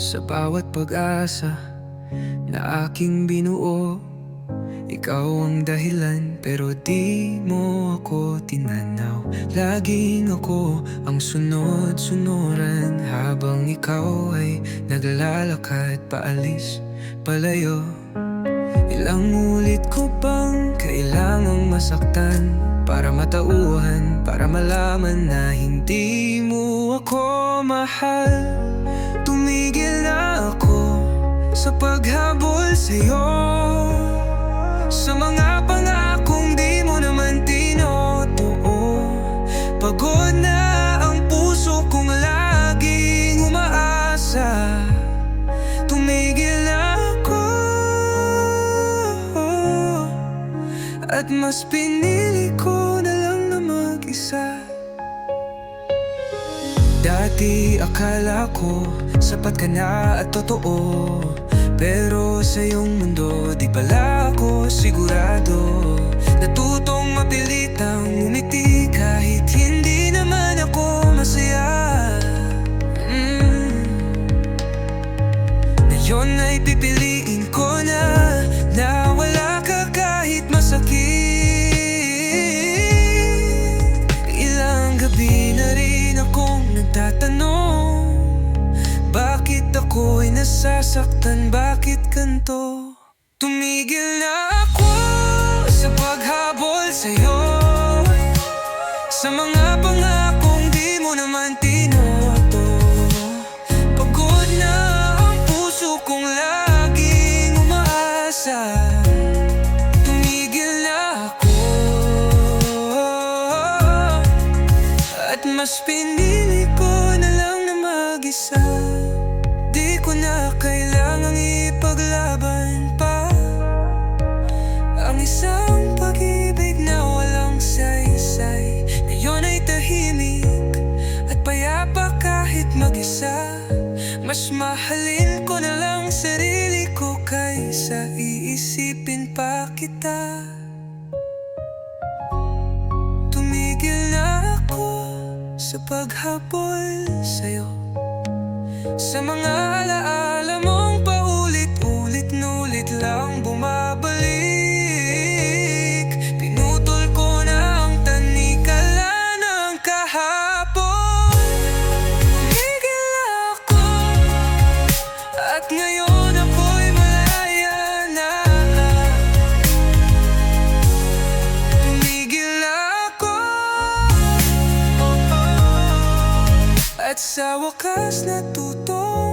Sa bawat pag-asa na aking binuo Ikaw ang dahilan pero di mo ako tinanaw. Laging ako ang sunod-sunuran Habang ikaw ay naglalakad paalis palayo. Ilang ulit ko bang kailangang masaktan Para matauhan, para malaman na hindi mo ako mahal Tumigil na ako sa paghabol sa'yo. Sa mga pangakong di mo naman tinotoo Pagod na ang puso kong laging umaasa. Tumigil ako. At mas pinili ko Dati akala ko sapat ka na at totoo. Pero sa iyong mundo di pala ako sigurado. Natutong mapilitang umiti kahit hindi naman ako masaya. Mm. Ngayon ay pipiliin ko na Na wala ka kahit masakit. Ilang gabi na rin ako'y nasasaktan, bakit ganito? Tumigil na ako sa paghabol sa'yo. Sa mga pangakong di mo naman tinoto. Pagod na ang puso kong laging umaasa. Tumigil na ako. At mas pinili Mas mahalin ko na lang sarili ko kaysa iisipin pa kita. Tumigil na ako sa paghabol sa'yo. Sa mga alaala At sa wakas natuto